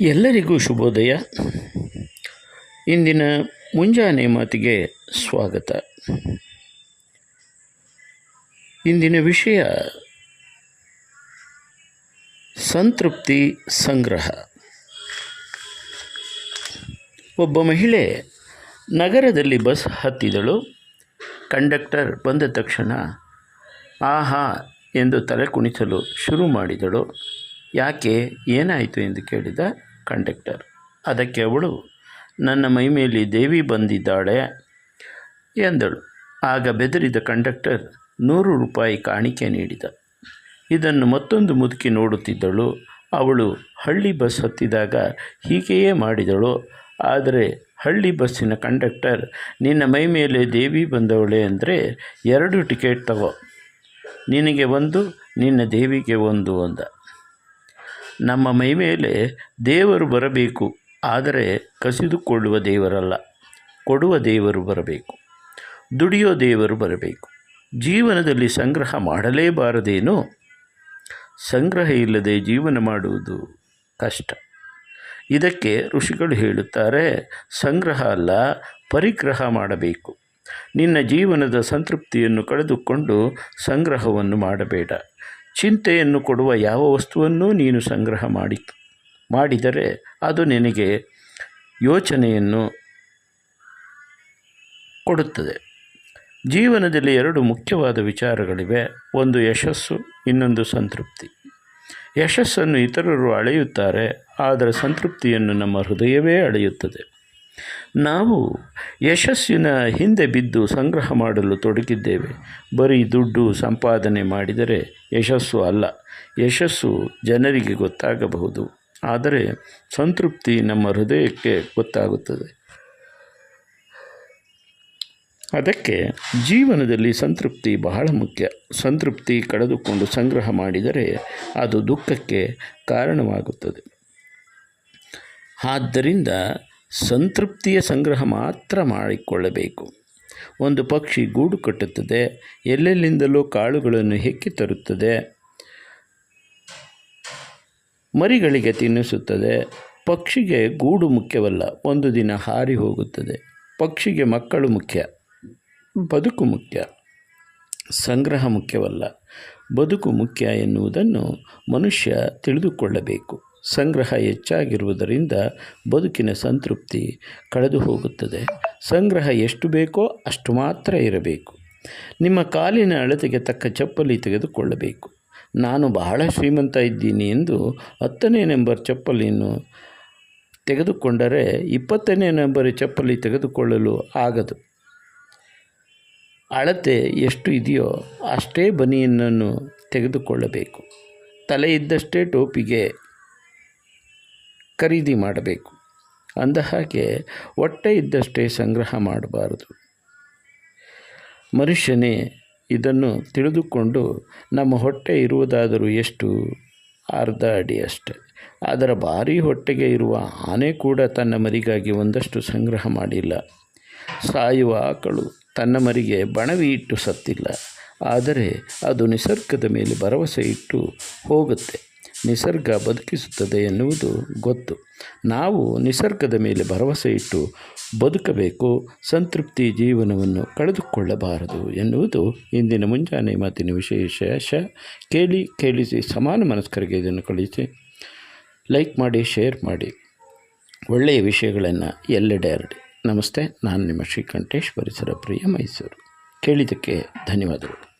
ಎಲ್ಲರಿಗೂ ಶುಭೋದಯ. ಇಂದಿನ ಮುಂಜಾನೆ ಮಾತಿಗೆ ಸ್ವಾಗತ. ಇಂದಿನ ವಿಷಯ ಸಂತೃಪ್ತಿ ಸಂಗ್ರಹ. ಒಬ್ಬ ಮಹಿಳೆ ನಗರದಲ್ಲಿ ಬಸ್ ಹತ್ತಿದಳು. ಕಂಡಕ್ಟರ್ ಬಂದ ತಕ್ಷಣ, ಆಹಾ, ಎಂದು ತಲೆ ಕುಣಿಸಲು ಶುರು ಮಾಡಿದಳು. ಯಾಕೆ, ಏನಾಯಿತು? ಎಂದು ಕೇಳಿದ ಕಂಡಕ್ಟರ್. ಅದಕ್ಕೆ ಅವಳು, ನನ್ನ ಮೈ ಮೇಲೆ ದೇವಿ ಬಂದಿದ್ದಾಳೆ ಎಂದಳು. ಆಗ ಬೆದರಿದ ಕಂಡಕ್ಟರ್ ನೂರು ರೂಪಾಯಿ ಕಾಣಿಕೆ ನೀಡಿದ. ಇದನ್ನು ಮತ್ತೊಂದು ಮುದುಕಿ ನೋಡುತ್ತಿದ್ದಳು. ಅವಳು ಹಳ್ಳಿ ಬಸ್ ಹತ್ತಿದಾಗ ಹೀಗೆಯೇ ಮಾಡಿದಳು. ಆದರೆ ಹಳ್ಳಿ ಬಸ್ಸಿನ ಕಂಡಕ್ಟರ್, ನಿನ್ನ ಮೈ ಮೇಲೆ ದೇವಿ ಬಂದವಳೆ ಅಂದರೆ ಎರಡು ಟಿಕೆಟ್ ತಗೋ. ನಿನಗೆ ಒಂದು, ನಿನ್ನ ದೇವಿಗೆ ಒಂದು ಅಂದ. ನಮ್ಮ ಮೈ ಮೇಲೆ ದೇವರು ಬರಬೇಕು, ಆದರೆ ಕಸಿದುಕೊಳ್ಳುವ ದೇವರಲ್ಲ, ಕೊಡುವ ದೇವರು ಬರಬೇಕು ದುಡಿಯೋ ದೇವರು ಬರಬೇಕು. ಜೀವನದಲ್ಲಿ ಸಂಗ್ರಹ ಮಾಡಲೇಬಾರದೇನು? ಸಂಗ್ರಹ ಇಲ್ಲದೆ ಜೀವನ ಮಾಡುವುದು ಕಷ್ಟ. ಇದಕ್ಕೆ ಋಷಿಗಳು ಹೇಳುತ್ತಾರೆ, ಸಂಗ್ರಹ ಅಲ್ಲ, ಪರಿಗ್ರಹ ಮಾಡಬೇಕು. ನಿನ್ನ ಜೀವನದ ಸಂತೃಪ್ತಿಯನ್ನು ಕಳೆದುಕೊಂಡು ಸಂಗ್ರಹವನ್ನು ಮಾಡಬೇಡ. ಚಿಂತೆಯನ್ನು ಕೊಡುವ ಯಾವ ವಸ್ತುವನ್ನೂ ನೀನು ಸಂಗ್ರಹ ಮಾಡಿ, ಮಾಡಿದರೆ ಅದು ನಿನಗೆ ಯೋಚನೆಯನ್ನು ಕೊಡುತ್ತದೆ. ಜೀವನದಲ್ಲಿ ಎರಡು ಮುಖ್ಯವಾದ ವಿಚಾರಗಳಿವೆ. ಒಂದು ಯಶಸ್ಸು, ಇನ್ನೊಂದು ಸಂತೃಪ್ತಿ. ಯಶಸ್ಸನ್ನು ಇತರರು ಅಳೆಯುತ್ತಾರೆ, ಆದರೆ ಸಂತೃಪ್ತಿಯನ್ನು ನಮ್ಮ ಹೃದಯವೇ ಅಳೆಯುತ್ತದೆ. ನಾವು ಯಶಸ್ಸಿನ ಹಿಂದೆ ಬಿದ್ದು ಸಂಗ್ರಹ ಮಾಡಲು ತೊಡಗಿದ್ದೇವೆ. ಬರೀ ದುಡ್ಡು ಸಂಪಾದನೆ ಮಾಡಿದರೆ ಯಶಸ್ಸು ಅಲ್ಲ. ಯಶಸ್ಸು ಜನರಿಗೆ ಗೊತ್ತಾಗಬಹುದು. ಆದರೆ ಸಂತೃಪ್ತಿ ನಮ್ಮ ಹೃದಯಕ್ಕೆ ಗೊತ್ತಾಗುತ್ತದೆ. ಅದಕ್ಕೆ ಜೀವನದಲ್ಲಿ ಸಂತೃಪ್ತಿ ಬಹಳ ಮುಖ್ಯ. ಸಂತೃಪ್ತಿ ಕಳೆದುಕೊಂಡು ಸಂಗ್ರಹ ಮಾಡಿದರೆ ಅದು ದುಃಖಕ್ಕೆ ಕಾರಣವಾಗುತ್ತದೆ. ಆದ್ದರಿಂದ ಸಂತೃಪ್ತಿಯ ಸಂಗ್ರಹ ಮಾತ್ರ ಮಾಡಿಕೊಳ್ಳಬೇಕು. ಒಂದು ಪಕ್ಷಿ ಗೂಡು ಕಟ್ಟುತ್ತದೆ, ಎಲ್ಲೆಲ್ಲಿಂದಲೂ ಕಾಳುಗಳನ್ನು ಹೆಕ್ಕಿ ತರುತ್ತದೆ, ಮರಿಗಳಿಗೆ ತಿನ್ನಿಸುತ್ತದೆ. ಪಕ್ಷಿಗೆ ಗೂಡು ಮುಖ್ಯವಲ್ಲ, ಒಂದು ದಿನ ಹಾರಿ ಹೋಗುತ್ತದೆ. ಪಕ್ಷಿಗೆ ಮಕ್ಕಳು ಮುಖ್ಯ, ಬದುಕು ಮುಖ್ಯ, ಸಂಗ್ರಹ ಮುಖ್ಯವಲ್ಲ, ಬದುಕು ಮುಖ್ಯ ಎನ್ನುವುದನ್ನು ಮನುಷ್ಯ ತಿಳಿದುಕೊಳ್ಳಬೇಕು. ಸಂಗ್ರಹ ಹೆಚ್ಚಾಗಿರುವುದರಿಂದ ಬದುಕಿನ ಸಂತೃಪ್ತಿ ಕಳೆದು ಹೋಗುತ್ತದೆ ಸಂಗ್ರಹ ಎಷ್ಟು ಬೇಕೋ ಅಷ್ಟು ಮಾತ್ರ ಇರಬೇಕು. ನಿಮ್ಮ ಕಾಲಿನ ಅಳತೆಗೆ ತಕ್ಕ ಚಪ್ಪಲಿ ತೆಗೆದುಕೊಳ್ಳಬೇಕು. ನಾನು ಬಹಳ ಶ್ರೀಮಂತ ಇದ್ದೀನಿ ಎಂದು ಹತ್ತನೇ ನಂಬರ್ ಚಪ್ಪಲಿಯನ್ನು ತೆಗೆದುಕೊಂಡರೆ ಇಪ್ಪತ್ತನೇ ನಂಬರ್ ಚಪ್ಪಲಿ ತೆಗೆದುಕೊಳ್ಳಲು ಆಗದು. ಅಳತೆ ಎಷ್ಟು ಇದೆಯೋ ಅಷ್ಟೇ ಬನಿಯನ್ನನ್ನು ತೆಗೆದುಕೊಳ್ಳಬೇಕು. ತಲೆ ಇದ್ದಷ್ಟೇ ಟೋಪಿಗೆ ಖರೀದಿ ಮಾಡಬೇಕು. ಅಂದ ಹಾಗೆ ಹೊಟ್ಟೆ ಇದ್ದಷ್ಟೇ ಸಂಗ್ರಹ ಮಾಡಬಾರದು. ಮನುಷ್ಯನೇ ಇದನ್ನು ತಿಳಿದುಕೊಂಡು ನಮ್ಮ ಹೊಟ್ಟೆ ಇರುವುದಾದರೂ ಎಷ್ಟು? ಅರ್ಧ ಅಡಿ ಅಷ್ಟೆ. ಅದರ ಭಾರೀ ಹೊಟ್ಟೆಗೆ ಇರುವ ಆನೆ ಕೂಡ ತನ್ನ ಮರಿಗಾಗಿ ಒಂದಷ್ಟು ಸಂಗ್ರಹ ಮಾಡಿಲ್ಲ. ಸಾಯುವ ಆಕಳು ತನ್ನ ಮರಿಗೆ ಬಣವಿ ಇಟ್ಟು ಸತ್ತಿಲ್ಲ. ಆದರೆ ಅದು ನಿಸರ್ಗದ ಮೇಲೆ ಭರವಸೆ ಇಟ್ಟು ಹೋಗುತ್ತೆ. ನಿಸರ್ಗ ಬದುಕಿಸುತ್ತದೆ ಎನ್ನುವುದು ಗೊತ್ತು. ನಾವು ನಿಸರ್ಗದ ಮೇಲೆ ಭರವಸೆ ಇಟ್ಟು ಬದುಕಬೇಕು, ಸಂತೃಪ್ತಿ ಜೀವನವನ್ನು ಕಳೆದುಕೊಳ್ಳಬಾರದು ಎನ್ನುವುದು ಇಂದಿನ ಮುಂಜಾನೆ ಮಾತಿನ ವಿಶೇಷ. ಕೇಳಿ, ಕೇಳಿಸಿ, ಸಮಾನ ಮನಸ್ಕರಿಗೆ ಇದನ್ನು ಕಳಿಸಿ. ಲೈಕ್ ಮಾಡಿ, ಶೇರ್ ಮಾಡಿ. ಒಳ್ಳೆಯ ವಿಷಯಗಳನ್ನು ಎಲ್ಲೆಡೆ ಹರಡಿ. ನಮಸ್ತೆ, ನಾನು ನಿಮ್ಮ ಶ್ರೀಕಂಠೇಶ್ ಪರಿಸರ ಪ್ರಿಯ ಮೈಸೂರು. ಕೇಳಿದ್ದಕ್ಕೆ ಧನ್ಯವಾದಗಳು.